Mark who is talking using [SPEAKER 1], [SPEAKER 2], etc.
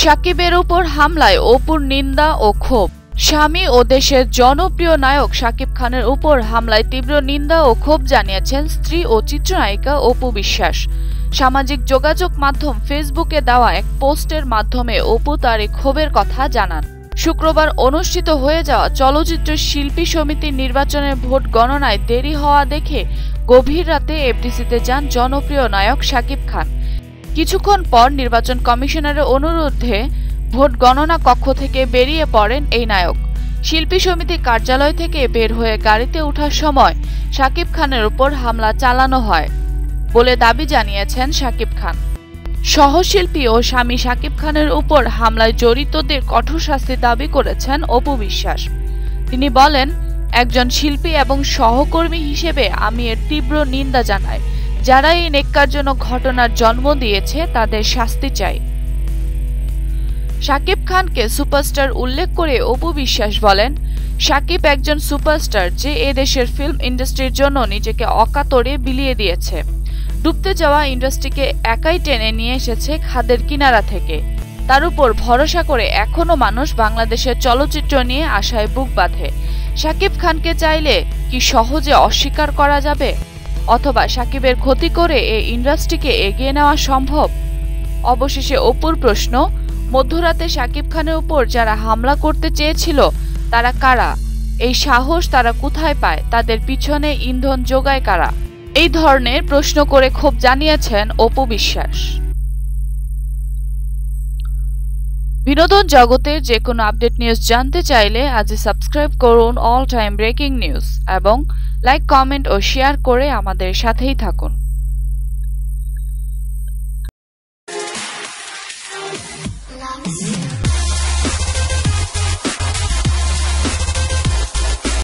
[SPEAKER 1] সাকিবের উপর হামলায় অপুর নিন্দা ও ক্ষোভ। স্বামী ও দেশের জনপ্রিয় নায়ক শাকিব খানের উপর হামলায় তীব্র নিন্দা ও ক্ষোভ জানিয়েছেন স্ত্রী ও চিত্রনায়িকা অপু বিশ্বাস। সামাজিক যোগাযোগ মাধ্যম ফেসবুকে দেওয়া এক পোস্টের মাধ্যমে অপু তার ক্ষোভের কথা জানান। শুক্রবার অনুষ্ঠিত হয়ে যাওয়া চলচ্চিত্র শিল্পী সমিতির নির্বাচনের ভোট গণনায় দেরি হওয়া দেখে গভীর রাতে এফডিসিতে যান জনপ্রিয় নায়ক শাকিব খান। কিছুক্ষণ পর নির্বাচন কমিশনারের অনুরোধে ভোট গণনা কক্ষ থেকে বেরিয়ে পড়েন এই নায়ক। শিল্পী সমিতি কার্যালয় থেকে বের হয়ে গাড়িতে ওঠার সময় শাকিব খানের উপর হামলা চালানো হয় বলে দাবি জানিয়েছেন শাকিব খান। সহশিল্পী ও স্বামী শাকিব খানের উপর হামলায় জড়িতদের কঠোর শাস্তি দাবি করেছেন অপু বিশ্বাস। তিনি বলেন, একজন শিল্পী এবং সহকর্মী হিসেবে আমি এর তীব্র নিন্দা জানাই। যারা এই নেককারজনক ঘটনার জন্ম দিয়েছে, তাদের শাস্তি চাই। শাকিব খানকে সুপারস্টার উল্লেখ করে অপু বিশ্বাস বলেন শাকিব একজন সুপারস্টার যে এ দেশের ফিল্ম ইন্ডাস্ট্রির জন্য নিজেকে অকাতরে বিলিয়ে দিয়েছে। ডুবতে যাওয়া ইন্ডাস্ট্রিকে একাই টেনে নিয়ে এসেছে খাদের কিনারা থেকে। তার উপর ভরসা করে এখনও মানুষ বাংলাদেশের চলচ্চিত্র নিয়ে আশায় বুক বাঁধে। শাকিব খানকে চাইলে কি সহজে অস্বীকার করা যাবে? অথবা সাকিবের ক্ষতি করে এই ইন্ডাস্ট্রিকে এগিয়ে নেওয়া সম্ভব? অবশেষে অপুর প্রশ্ন, মধ্যরাতে সাকিব খানের উপর যারা হামলা করতে চেয়েছিল, তারা কারা? এই সাহস তারা কোথায় পায়? তাদের পিছনে ইন্ধন যোগায় কারা? এই ধরনের প্রশ্ন করে ক্ষোভ জানিয়েছেন অপু বিশ্বাস। বিনোদন জগতের যে কোনো আপডেট নিউজ জানতে চাইলে আজই সাবস্ক্রাইব করুন অল টাইম ব্রেকিং নিউজ এবং লাইক, কমেন্ট ও শেয়ার করে আমাদের সাথেই থাকুন।
[SPEAKER 2] Love